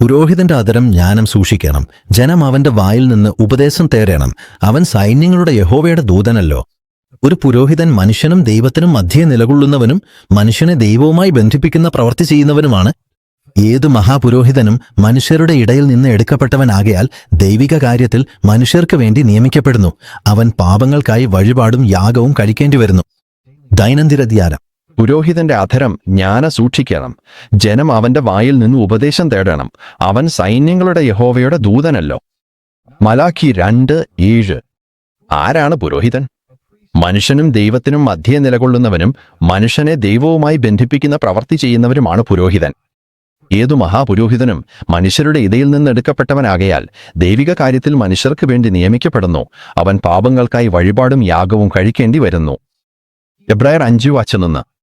പുരോഹിതന്റെ അതരം ജ്ഞാനം സൂക്ഷിക്കണം. ജനം അവന്റെ വായിൽ നിന്ന് ഉപദേശം തേടണം. അവൻ സൈന്യങ്ങളുടെ യഹോവയുടെ ദൂതനല്ലോ. ഒരു പുരോഹിതൻ മനുഷ്യനും ദൈവത്തിനും മധ്യേ നിലകൊള്ളുന്നവനും മനുഷ്യനെ ദൈവവുമായി ബന്ധിപ്പിക്കുന്ന പ്രവൃത്തി ചെയ്യുന്നവനുമാണ്. ഏത് മഹാപുരോഹിതനും മനുഷ്യരുടെ ഇടയിൽ നിന്ന് എടുക്കപ്പെട്ടവനാകയാൽ ദൈവിക കാര്യത്തിൽ മനുഷ്യർക്ക് വേണ്ടി നിയമിക്കപ്പെടുന്നു. അവൻ പാപങ്ങൾക്കായി വഴിപാടും യാഗവും കഴിക്കേണ്ടി വരുന്നു ദൈനംദിന ധ്യാനം. പുരോഹിതന്റെ അധരം ജ്ഞാന സൂക്ഷിക്കണം. ജനം അവന്റെ വായിൽ നിന്ന് ഉപദേശം തേടണം. അവൻ സൈന്യങ്ങളുടെ യഹോവയുടെ ദൂതനല്ലോ. മലാഖി രണ്ട് ഏഴ്. ആരാണ് പുരോഹിതൻ? മനുഷ്യനും ദൈവത്തിനും മധ്യേ നിലകൊള്ളുന്നവനും മനുഷ്യനെ ദൈവവുമായി ബന്ധിപ്പിക്കുന്ന പ്രവൃത്തി ചെയ്യുന്നവരുമാണ് പുരോഹിതൻ. ഏതു മഹാപുരോഹിതനും മനുഷ്യരുടെ ഇതയിൽ നിന്ന് എടുക്കപ്പെട്ടവനാകയാൽ ദൈവിക കാര്യത്തിൽ മനുഷ്യർക്ക് വേണ്ടി നിയമിക്കപ്പെടുന്നു. അവൻ പാപങ്ങൾക്കായി വഴിപാടും യാഗവും കഴിക്കേണ്ടി വരുന്നു. എബ്രായർ അഞ്ചു വച്ചുനിന്ന്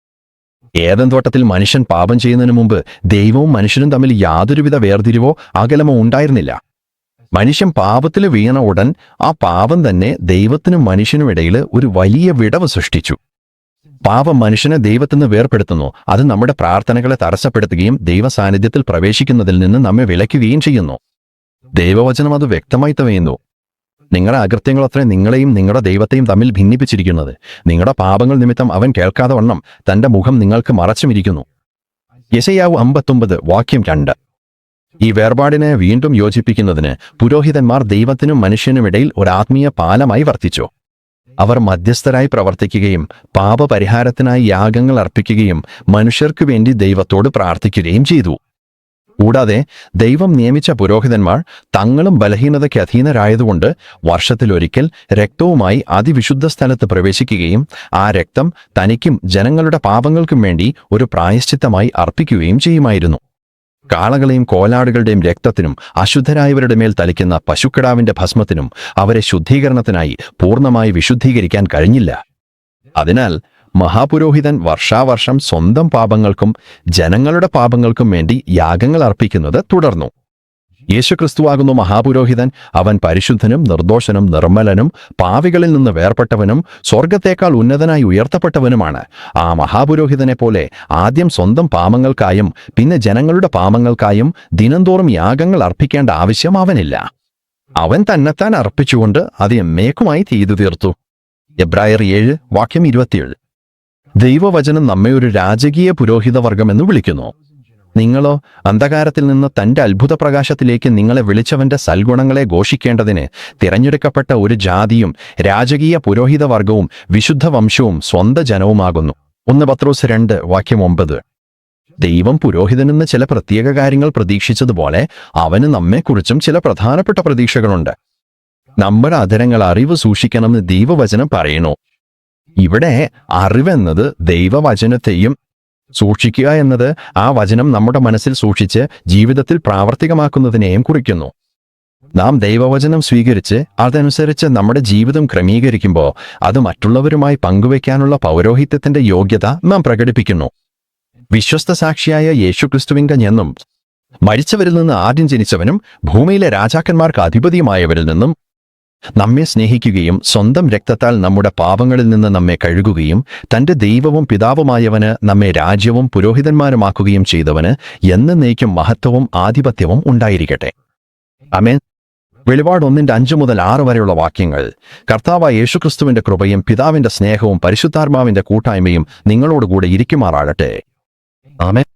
ഏതൻ തോട്ടത്തിൽ മനുഷ്യൻ പാപം ചെയ്യുന്നതിന് മുമ്പ് ദൈവവും മനുഷ്യനും തമ്മിൽ യാതൊരുവിധ വേർതിരിവോ അകലമോ ഉണ്ടായിരുന്നില്ല. മനുഷ്യൻ പാപത്തിൽ വീണ ഉടൻ ആ പാപം തന്നെ ദൈവത്തിനും മനുഷ്യനും ഇടയിൽ ഒരു വലിയ വിടവ് സൃഷ്ടിച്ചു. പാപം മനുഷ്യനെ ദൈവത്തിൽ നിന്ന് വേർപെടുത്തുന്നു അത് നമ്മുടെ പ്രാർത്ഥനകളെ തടസ്സപ്പെടുത്തുകയും ദൈവ സാന്നിധ്യത്തിൽ പ്രവേശിക്കുന്നതിൽ നിന്ന് നമ്മെ വിലക്കുകയും ചെയ്യുന്നു. ദൈവവചനം അത് വ്യക്തമായി തവയുന്നു നിങ്ങളുടെ അകൃത്യങ്ങൾ അത്രേ നിങ്ങളെയും നിങ്ങളുടെ ദൈവത്തെയും തമ്മിൽ ഭിന്നിപ്പിച്ചിരിക്കുന്നത്. നിങ്ങളുടെ പാപങ്ങൾ നിമിത്തം അവൻ കേൾക്കാതെ വണ്ണം തന്റെ മുഖം നിങ്ങൾക്ക് മറച്ചുമിരിക്കുന്നു. യശയാവ് അമ്പത്തൊമ്പത് വാക്യം രണ്ട്. ഈ വേർപാടിനെ വീണ്ടും യോജിപ്പിക്കുന്നതിന് പുരോഹിതന്മാർ ദൈവത്തിനും മനുഷ്യനുമിടയിൽ ഒരു ആത്മീയ പാലമായി വർത്തിച്ചു. അവർ മധ്യസ്ഥരായി പ്രവർത്തിക്കുകയും പാപപരിഹാരത്തിനായി യാഗങ്ങൾ അർപ്പിക്കുകയും മനുഷ്യർക്കു വേണ്ടി ദൈവത്തോട് പ്രാർത്ഥിക്കുകയും ചെയ്തു. കൂടാതെ ദൈവം നിയമിച്ച പുരോഹിതന്മാർ തങ്ങളും ബലഹീനതയ്ക്ക് അധീനരായതുകൊണ്ട് വർഷത്തിലൊരിക്കൽ രക്തവുമായി അതിവിശുദ്ധ സ്ഥലത്ത് പ്രവേശിക്കുകയും ആ രക്തം തനിക്കും ജനങ്ങളുടെ പാപങ്ങൾക്കും വേണ്ടി ഒരു പ്രായശ്ചിത്തമായി അർപ്പിക്കുകയും ചെയ്യുമായിരുന്നു. കാളകളെയും കോലാടുകളുടെയും രക്തത്തിനും അശുദ്ധരായവരുടെ മേൽ തളിക്കുന്ന പശുക്കിടാവിന്റെ ഭസ്മത്തിനും അവരെ ശുദ്ധീകരണത്തിനായി പൂർണമായി വിശുദ്ധീകരിക്കാൻ കഴിഞ്ഞില്ല. അതിനാൽ മഹാപുരോഹിതൻ വർഷാവർഷം സ്വന്തം പാപങ്ങൾക്കും ജനങ്ങളുടെ പാപങ്ങൾക്കും വേണ്ടി യാഗങ്ങൾ അർപ്പിക്കുന്നത് തുടർന്നു. യേശുക്രിസ്തുവാകുന്നു മഹാപുരോഹിതൻ അവൻ പരിശുദ്ധനും നിർദോഷനും നിർമ്മലനും പാവികളിൽ നിന്ന് വേർപ്പെട്ടവനും സ്വർഗത്തേക്കാൾ ഉന്നതനായി ഉയർത്തപ്പെട്ടവനുമാണ്. ആ മഹാപുരോഹിതനെ പോലെ ആദ്യം സ്വന്തം പാപങ്ങൾക്കായും പിന്നെ ജനങ്ങളുടെ പാപങ്ങൾക്കായും ദിനംതോറും യാഗങ്ങൾ അർപ്പിക്കേണ്ട ആവശ്യം അവനില്ല. അവൻ തന്നെത്താൻ അർപ്പിച്ചുകൊണ്ട് അത് എമ്മേക്കുമായി തീതു തീർത്തു. എബ്രായർ ഏഴ് വാക്യം ഇരുപത്തിയേഴ്. ദൈവവചനം നമ്മെ ഒരു രാജകീയ പുരോഹിതവർഗമെന്ന് വിളിക്കുന്നു. നിങ്ങളോ അന്ധകാരത്തിൽ നിന്ന് തന്റെ അത്ഭുത പ്രകാശത്തിലേക്ക് നിങ്ങളെ വിളിച്ചവന്റെ സൽഗുണങ്ങളെ ഘോഷിക്കേണ്ടതിന് തിരഞ്ഞെടുക്കപ്പെട്ട ഒരു ജാതിയും രാജകീയ പുരോഹിതവർഗവും വിശുദ്ധ വംശവും സ്വന്ത ജനവുമാകുന്നു. ഒന്ന് പത്രോസ് രണ്ട് വാക്യം ഒമ്പത്. ദൈവം പുരോഹിതനെന്ന് ചില പ്രത്യേക കാര്യങ്ങൾ പ്രതീക്ഷിച്ചതുപോലെ അവന് നമ്മെക്കുറിച്ചും ചില പ്രധാനപ്പെട്ട പ്രതീക്ഷകളുണ്ട്. നമ്മുടെ അധരങ്ങൾ അറിവ് സൂക്ഷിക്കണമെന്ന് ദൈവവചനം പറയുന്നു. ഇവിടെ അറിവെന്നത് ദൈവവചനത്തെയും സൂക്ഷിക്കുക എന്നത് ആ വചനം നമ്മുടെ മനസ്സിൽ സൂക്ഷിച്ച് ജീവിതത്തിൽ പ്രാവർത്തികമാക്കുന്നതിനെയും കുറിക്കുന്നു. നാം ദൈവവചനം സ്വീകരിച്ച് അതനുസരിച്ച് നമ്മുടെ ജീവിതം ക്രമീകരിക്കുമ്പോൾ അത് മറ്റുള്ളവരുമായി പങ്കുവയ്ക്കാനുള്ള പൗരോഹിത്യത്തിന്റെ യോഗ്യത നാം പ്രകടിപ്പിക്കുന്നു. വിശ്വസ്ത സാക്ഷിയായ യേശുക്രിസ്തുവിങ്ക എന്നും മരിച്ചവരിൽ നിന്ന് ആദ്യം ജനിച്ചവനും ഭൂമിയിലെ രാജാക്കന്മാർക്ക് അധിപതിയുമായവരിൽ നിന്നും നമ്മെ സ്നേഹിക്കുകയും സ്വന്തം രക്തത്താൽ നമ്മുടെ പാപങ്ങളിൽ നിന്ന് നമ്മെ കഴുകുകയും തന്റെ ദൈവവും പിതാവുമായവന് നമ്മെ രാജ്യവും പുരോഹിതന്മാരുമാക്കുകയും ചെയ്തവന് എന്നേക്കും മഹത്വവും ആധിപത്യവും ഉണ്ടായിരിക്കട്ടെ. അമേൻ വെളിപാട് ഒന്നിന്റെ അഞ്ചു മുതൽ ആറ് വരെയുള്ള വാക്യങ്ങൾ. കർത്താവായ യേശുക്രിസ്തുവിന്റെ കൃപയും പിതാവിന്റെ സ്നേഹവും പരിശുദ്ധാത്മാവിന്റെ കൂട്ടായ്മയും നിങ്ങളോടുകൂടെ ഇരിക്കുമാറാകട്ടെ. ആമേൻ.